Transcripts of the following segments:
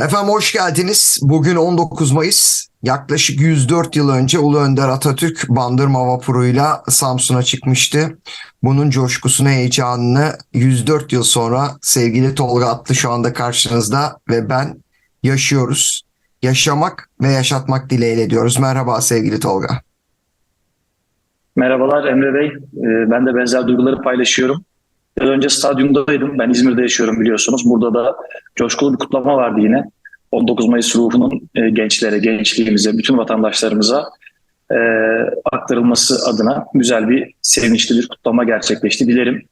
Efendim hoş geldiniz. Bugün 19 Mayıs. Yaklaşık 104 yıl önce Ulu Önder Atatürk Bandırma vapuruyla Samsun'a çıkmıştı. Bunun coşkusunu, heyecanını 104 yıl sonra sevgili Tolga Atlı şu anda karşınızda ve ben yaşıyoruz. Yaşamak ve yaşatmak dileğiyle diyoruz. Merhaba sevgili Tolga. Merhabalar Emre Bey. Ee, Ben de benzer duyguları paylaşıyorum. Biraz önce stadyumdaydım. Ben İzmir'de yaşıyorum biliyorsunuz. Burada da coşkulu bir kutlama vardı yine. 19 Mayıs ruhunun e, gençlere, gençliğimize, bütün vatandaşlarımıza e, aktarılması adına güzel bir, sevinçli bir kutlama gerçekleşti. Dilerim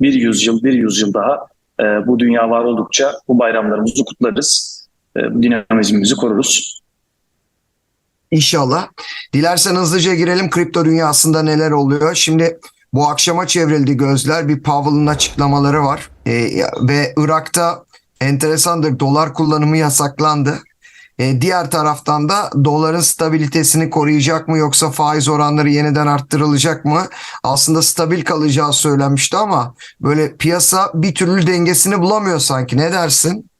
bir yüzyıl, bir yüzyıl daha e, bu dünya var oldukça bu bayramlarımızı kutlarız. E, dinamizmimizi koruruz. İnşallah. Dilersen hızlıca girelim kripto dünyasında neler oluyor. Şimdi bu akşama çevrildi gözler. Bir Powell'ın açıklamaları var. Ee, ve Irak'ta enteresandır dolar kullanımı yasaklandı. Ee, diğer taraftan da doların stabilitesini koruyacak mı yoksa faiz oranları yeniden arttırılacak mı? Aslında stabil kalacağı söylenmişti ama böyle piyasa bir türlü dengesini bulamıyor sanki. Ne dersin?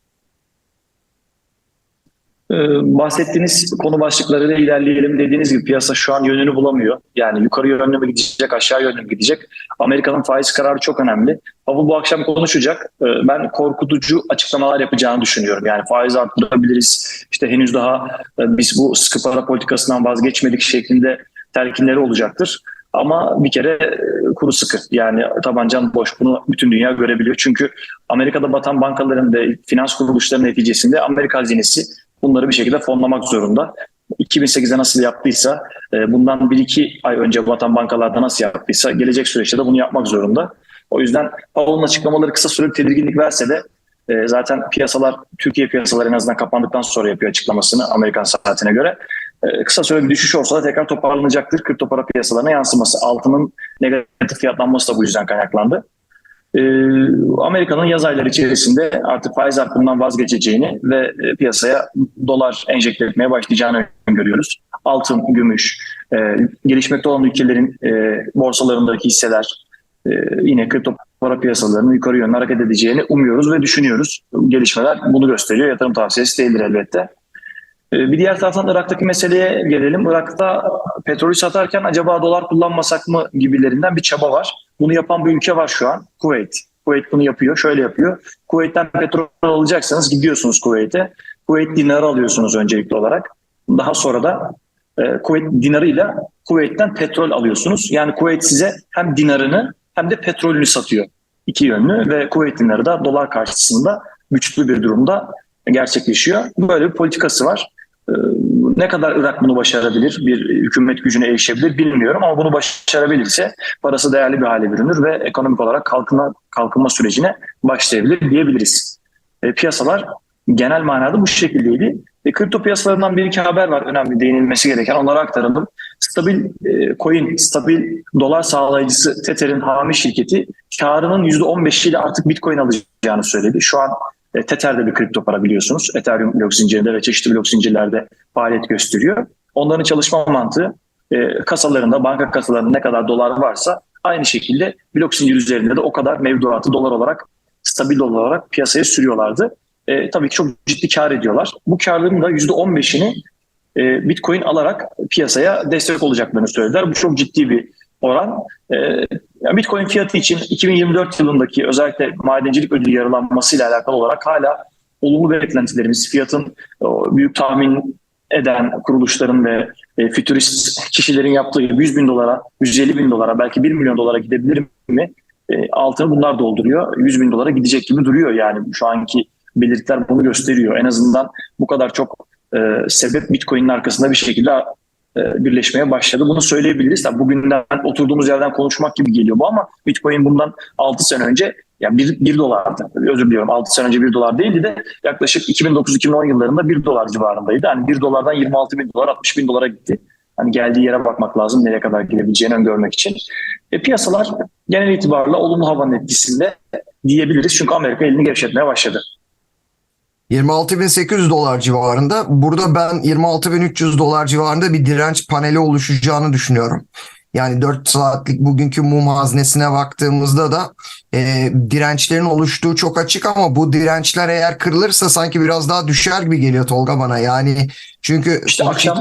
Ee, bahsettiğiniz konu başlıklarıyla ilerleyelim. Dediğiniz gibi piyasa şu an yönünü bulamıyor. Yani yukarı yönlü mü gidecek, aşağı yönlü mü gidecek? Amerika'nın faiz kararı çok önemli. Ama bu akşam konuşacak. Ee, Ben korkutucu açıklamalar yapacağını düşünüyorum. Yani faiz arttırabiliriz. İşte henüz daha e, biz bu sıkı para politikasından vazgeçmedik şeklinde telkinleri olacaktır. Ama bir kere e, kuru sıkı yani tabancan boş bunu bütün dünya görebiliyor. Çünkü Amerika'da batan bankaların ve finans kuruluşlarının neticesinde Amerika hazinesi bunları bir şekilde fonlamak zorunda. 2008'de nasıl yaptıysa, e, bundan 1-2 ay önce batan bankalarda nasıl yaptıysa gelecek süreçte de bunu yapmak zorunda. O yüzden Powell'ın açıklamaları kısa süreli tedirginlik verse de e, zaten piyasalar, Türkiye piyasaları en azından kapandıktan sonra yapıyor açıklamasını Amerikan saatine göre. E, Kısa süreli bir düşüş olsa da tekrar toparlanacaktır. Kripto para piyasalarına yansıması. Altının negatif fiyatlanması da bu yüzden kaynaklandı. Ee, Amerika'nın yaz ayları içerisinde artık faiz artırımından vazgeçeceğini ve e, piyasaya dolar enjekte etmeye başlayacağını öngörüyoruz. Altın, gümüş, e, gelişmekte olan ülkelerin e, borsalarındaki hisseler, yine kripto para piyasalarının yukarı yönlü hareket edeceğini umuyoruz ve düşünüyoruz. Gelişmeler bunu gösteriyor. Yatırım tavsiyesi değildir elbette. Bir diğer taraftan Irak'taki meseleye gelelim. Irak'ta petrolü satarken acaba dolar kullanmasak mı gibilerinden bir çaba var. Bunu yapan bir ülke var şu an. Kuveyt. Kuveyt bunu yapıyor. Şöyle yapıyor. Kuveyt'ten petrol alacaksanız gidiyorsunuz Kuveyt'e. Kuveyt dinarı alıyorsunuz öncelikli olarak. Daha sonra da e, Kuveyt dinarıyla Kuveyt'ten petrol alıyorsunuz. Yani Kuveyt size hem dinarını hem de petrolünü satıyor. İki yönlü ve Kuveyt dinarı da dolar karşısında güçlü bir durumda gerçekleşiyor. Böyle bir politikası var. Ee, Ne kadar Irak bunu başarabilir, bir hükümet gücüne erişebilir bilmiyorum ama bunu başarabilirse parası değerli bir hale bürünür ve ekonomik olarak kalkınma, kalkınma sürecine başlayabilir diyebiliriz. E, piyasalar genel manada bu şekildeydi. E, kripto piyasalarından bir iki haber var önemli değinilmesi gereken onları aktaralım. Stabil e, coin, stabil dolar sağlayıcısı Tether'in hami şirketi karının %15'iyle artık bitcoin alacağını söyledi. Şu an e, Tether de bir kripto para biliyorsunuz. Ethereum blok zincirinde ve çeşitli blok zincirlerde faaliyet gösteriyor. Onların çalışma mantığı e, kasalarında, banka kasalarında ne kadar dolar varsa aynı şekilde blok zincir üzerinde de o kadar mevduatı dolar olarak, stabil dolar olarak piyasaya sürüyorlardı. E, tabii ki çok ciddi kar ediyorlar. Bu karların da %15'ini e, Bitcoin alarak piyasaya destek olacaklarını söylediler. Bu çok ciddi bir oran. E, Bitcoin fiyatı için 2024 yılındaki özellikle madencilik ödülü yaralanmasıyla alakalı olarak hala olumlu beklentilerimiz, fiyatın o, büyük tahmin eden kuruluşların ve e, fütürist kişilerin yaptığı gibi 100 bin dolara, 150 bin dolara, belki 1 milyon dolara gidebilir mi? E, altını bunlar dolduruyor. 100 bin dolara gidecek gibi duruyor yani şu anki belirtiler bunu gösteriyor. En azından bu kadar çok e, sebep Bitcoin'in arkasında bir şekilde e, birleşmeye başladı. Bunu söyleyebiliriz. Tabii bugünden oturduğumuz yerden konuşmak gibi geliyor bu ama Bitcoin bundan 6 sene önce yani 1, 1 dolardı. Özür diliyorum 6 sene önce 1 dolar değildi de yaklaşık 2009-2010 yıllarında 1 dolar civarındaydı. Yani 1 dolardan 26 bin dolar 60 bin dolara gitti. Hani geldiği yere bakmak lazım nereye kadar gidebileceğini öngörmek için. E, piyasalar genel itibarla olumlu havanın etkisinde diyebiliriz. Çünkü Amerika elini gevşetmeye başladı. 26.800 dolar civarında. Burada ben 26.300 dolar civarında bir direnç paneli oluşacağını düşünüyorum. Yani 4 saatlik bugünkü mum haznesine baktığımızda da e, dirençlerin oluştuğu çok açık ama bu dirençler eğer kırılırsa sanki biraz daha düşer gibi geliyor Tolga bana. Yani çünkü İşte akşam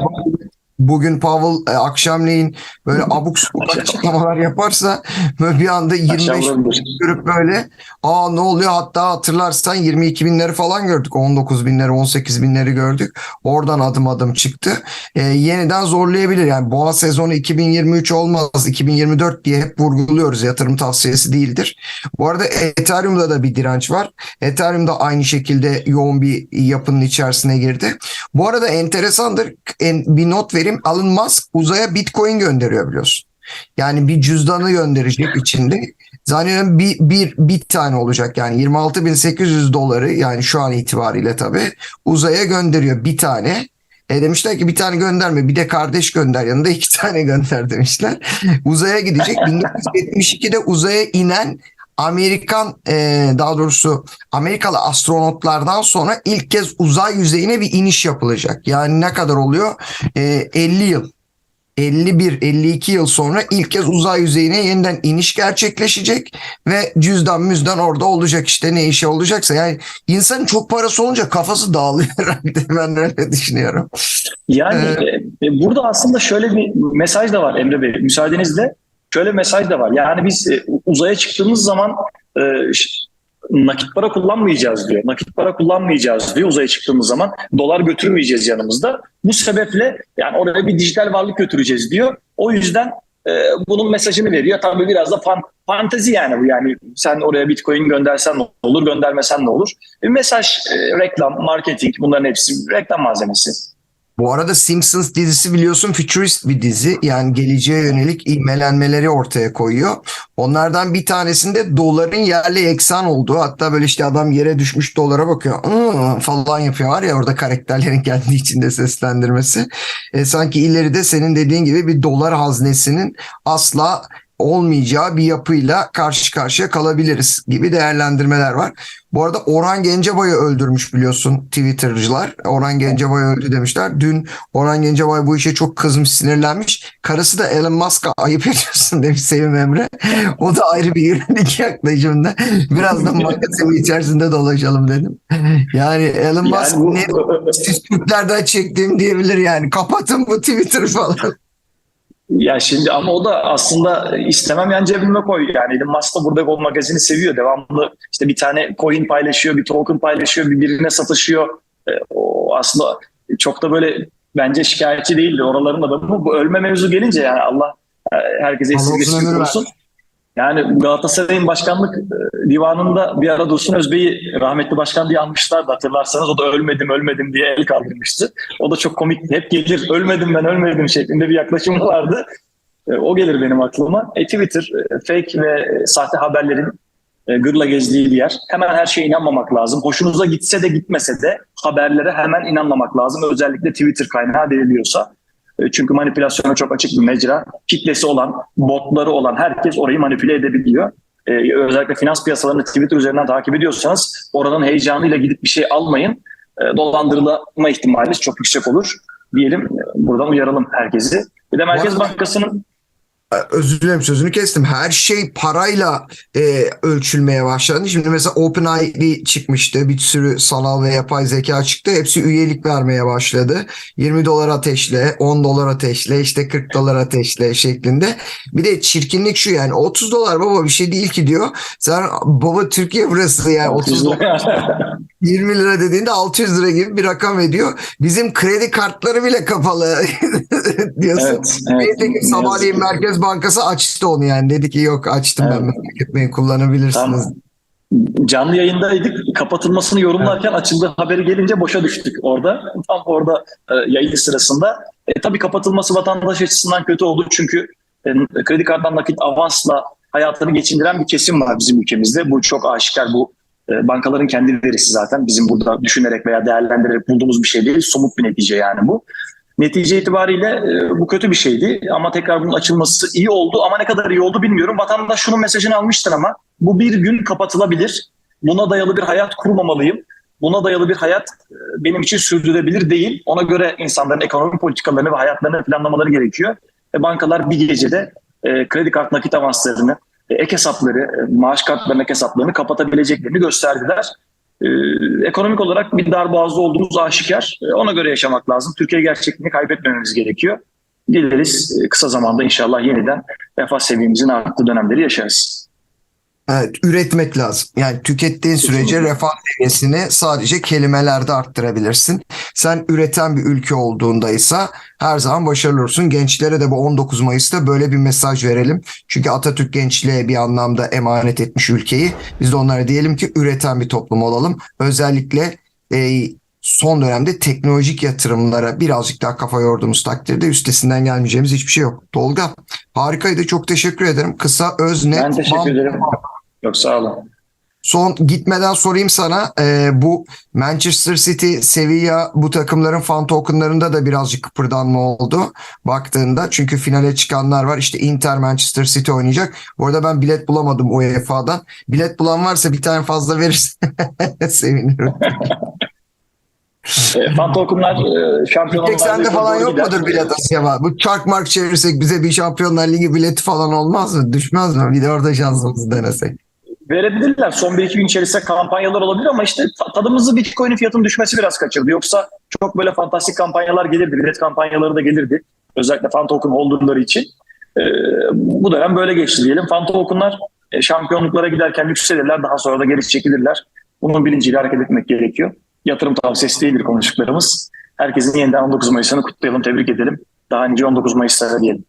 bugün Powell e, akşamleyin böyle abuk subuk açıklamalar yaparsa böyle bir anda 25 akşam olabilir. görüp böyle aa ne oluyor? Hatta hatırlarsan 22 binleri falan gördük. 19 binleri 18 binleri gördük. Oradan adım adım çıktı. Ee, yeniden zorlayabilir. Yani boğa sezonu 2023 olmaz 2024 diye hep vurguluyoruz. Yatırım tavsiyesi değildir. Bu arada Ethereum'da da bir direnç var. Ethereum da aynı şekilde yoğun bir yapının içerisine girdi. Bu arada enteresandır en- bir not vereyim Elon Musk uzaya Bitcoin gönderiyor biliyorsun yani bir cüzdanı gönderecek içinde Zannediyorum bir, bir, bir tane olacak yani 26.800 doları yani şu an itibariyle tabii uzaya gönderiyor bir tane. E demişler ki bir tane gönderme bir de kardeş gönder yanında iki tane gönder demişler. Uzaya gidecek 1972'de uzaya inen Amerikan e, daha doğrusu Amerikalı astronotlardan sonra ilk kez uzay yüzeyine bir iniş yapılacak. Yani ne kadar oluyor? E, 50 yıl 51-52 yıl sonra ilk kez uzay yüzeyine yeniden iniş gerçekleşecek ve cüzdan müzdan orada olacak işte ne işi olacaksa yani insanın çok parası olunca kafası dağılıyor herhalde ben öyle düşünüyorum. Yani e, e, burada aslında şöyle bir mesaj da var Emre Bey. Müsaadenizle şöyle mesaj da var. Yani biz e, uzaya çıktığımız zaman e, nakit para kullanmayacağız diyor. Nakit para kullanmayacağız diyor uzaya çıktığımız zaman. Dolar götürmeyeceğiz yanımızda. Bu sebeple yani oraya bir dijital varlık götüreceğiz diyor. O yüzden e, bunun mesajını veriyor. Tabii biraz da fan, fantezi yani bu. Yani sen oraya bitcoin göndersen ne olur, göndermesen ne olur? Bir mesaj, e, reklam, marketing bunların hepsi reklam malzemesi. Bu arada Simpsons dizisi biliyorsun futurist bir dizi. Yani geleceğe yönelik ivmelenmeleri ortaya koyuyor. Onlardan bir tanesinde doların yerli eksan olduğu hatta böyle işte adam yere düşmüş dolara bakıyor falan yapıyor var ya orada karakterlerin kendi içinde seslendirmesi. E, sanki ileride senin dediğin gibi bir dolar haznesinin asla olmayacağı bir yapıyla karşı karşıya kalabiliriz gibi değerlendirmeler var. Bu arada Orhan Gencebay'ı öldürmüş biliyorsun Twitter'cılar. Orhan Gencebay öldü demişler. Dün Orhan Gencebay bu işe çok kızmış, sinirlenmiş. Karısı da Elon Musk'a ayıp ediyorsun demiş Sevim Emre. O da ayrı bir ironik yaklaşımda. Biraz da magazin içerisinde dolaşalım dedim. Yani Elon Musk Yani bu- ne siz Türklerden çektiğim diyebilir yani. Kapatın bu Twitter falan. Ya şimdi ama o da aslında istemem yan cebime koy. Yani Elon Musk da burada Gold Magazin'i seviyor. Devamlı işte bir tane coin paylaşıyor, bir token paylaşıyor, birbirine satışıyor. E, o aslında çok da böyle bence şikayetçi değildi oraların adamı. Bu ölme mevzu gelince yani Allah e, herkese ömür korusun. Yani Galatasaray'ın başkanlık e, divanında bir ara Dursun Özbey'i rahmetli başkan diye anmışlardı hatırlarsanız. O da ölmedim ölmedim diye el kaldırmıştı. O da çok komik. Hep gelir ölmedim ben ölmedim şeklinde bir yaklaşım vardı. E, O gelir benim aklıma. E, Twitter e, fake ve sahte haberlerin gırla gezdiği bir yer. Hemen her şeye inanmamak lazım. Hoşunuza gitse de gitmese de haberlere hemen inanmamak lazım. Özellikle Twitter kaynağı veriliyorsa. E, Çünkü manipülasyona çok açık bir mecra. Kitlesi olan, botları olan herkes orayı manipüle edebiliyor. E, özellikle finans piyasalarını Twitter üzerinden takip ediyorsanız oranın heyecanıyla gidip bir şey almayın. E, dolandırılma ihtimaliniz çok yüksek olur. Diyelim buradan uyaralım herkesi. Bir de Merkez Bankası'nın özür dilerim sözünü kestim. Her şey parayla e, ölçülmeye başlandı. Şimdi mesela OpenAI çıkmıştı. Bir sürü sanal ve yapay zeka çıktı. Hepsi üyelik vermeye başladı. 20 dolar ateşle, 10 dolar ateşle, işte 40 dolar ateşle şeklinde. Bir de çirkinlik şu yani 30 dolar baba bir şey değil ki diyor. Sen baba Türkiye burası yani 30 dolar 20 lira dediğinde 600 lira gibi bir rakam ediyor. Bizim kredi kartları bile kapalı diyorsun. evet, evet. Sabahleyin ki. Merkez Bankası açtı onu yani. Dedi ki yok açtım ben Evet. merak etmeyin kullanabilirsiniz. Tamam. Canlı yayındaydık. Kapatılmasını yorumlarken açıldığı haberi gelince boşa düştük orada. Tam orada e, yayın sırasında. E, tabii kapatılması vatandaş açısından kötü oldu. Çünkü e, kredi kartından nakit avansla hayatını geçindiren bir kesim var bizim ülkemizde. Bu çok aşikar. Bu e, bankaların kendi verisi zaten. Bizim burada düşünerek veya değerlendirerek bulduğumuz bir şey değil. Somut bir netice yani bu. Netice itibariyle e, bu kötü bir şeydi ama tekrar bunun açılması iyi oldu ama ne kadar iyi oldu bilmiyorum. Vatandaş şunun mesajını almıştır ama bu bir gün kapatılabilir. Buna dayalı bir hayat kurmamalıyım. Buna dayalı bir hayat e, benim için sürdürülebilir değil. Ona göre insanların ekonomi politikalarını ve hayatlarını planlamaları gerekiyor. E, bankalar bir gecede e, kredi kart nakit avanslarını, e, ek hesapları, maaş kartlarının ek hesaplarını kapatabileceklerini gösterdiler. E, ekonomik olarak bir darboğazda olduğumuz aşikar. E, ona göre yaşamak lazım. Türkiye gerçekliğini kaybetmememiz gerekiyor. Dileriz e, kısa zamanda inşallah yeniden refah seviyemizin arttığı dönemleri yaşarız. Evet, üretmek lazım. Yani tükettiğin sürece refah seviyesini sadece kelimelerde arttırabilirsin. Sen üreten bir ülke olduğundaysa her zaman başarılı olursun. Gençlere de bu 19 Mayıs'ta böyle bir mesaj verelim. Çünkü Atatürk gençliğe bir anlamda emanet etmiş ülkeyi. Biz de onlara diyelim ki üreten bir toplum olalım. Özellikle e, son dönemde teknolojik yatırımlara birazcık daha kafa yorduğumuz takdirde üstesinden gelmeyeceğimiz hiçbir şey yok. Tolga harikaydı. Çok teşekkür ederim. Kısa, öz, net, Ben teşekkür bam- ederim. Yok sağ olun. Son gitmeden sorayım sana e, bu Manchester City, Sevilla bu takımların fan tokenlarında da birazcık kıpırdanma oldu baktığında. Çünkü finale çıkanlar var. İşte Inter Manchester City oynayacak. Bu arada ben bilet bulamadım UEFA'dan. Bilet bulan varsa bir tane fazla verirsen sevinirim. E, fan tokenlar e, şampiyon Tek sende falan yok mudur bilet acaba? Bu çark mark çevirsek bize bir Şampiyonlar Ligi bileti falan olmaz mı? Düşmez mi? Bir de orada şansımızı denesek. Verebilirler. Son 1-2 gün içerisinde kampanyalar olabilir ama işte ta- tadımızı Bitcoin'in fiyatının düşmesi biraz kaçırdı. Yoksa çok böyle fantastik kampanyalar gelirdi. Bilet kampanyaları da gelirdi. Özellikle fan token holderları için. E, bu dönem böyle geçti diyelim. Fan tokenlar e, şampiyonluklara giderken yükselirler. Daha sonra da geri çekilirler. Bunun bilinciyle hareket etmek gerekiyor. Yatırım tavsiyesi değildir konuştuklarımız. Herkesin yeniden 19 Mayıs'ını kutlayalım, tebrik edelim. Daha nice 19 Mayıs'lara diyelim.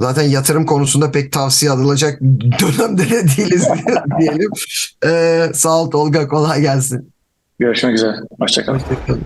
Zaten yatırım konusunda pek tavsiye alınacak dönemde de değiliz diyelim. Ee, sağ ol Tolga kolay gelsin. Görüşmek üzere. Hoşçakalın. Hoşçakalın.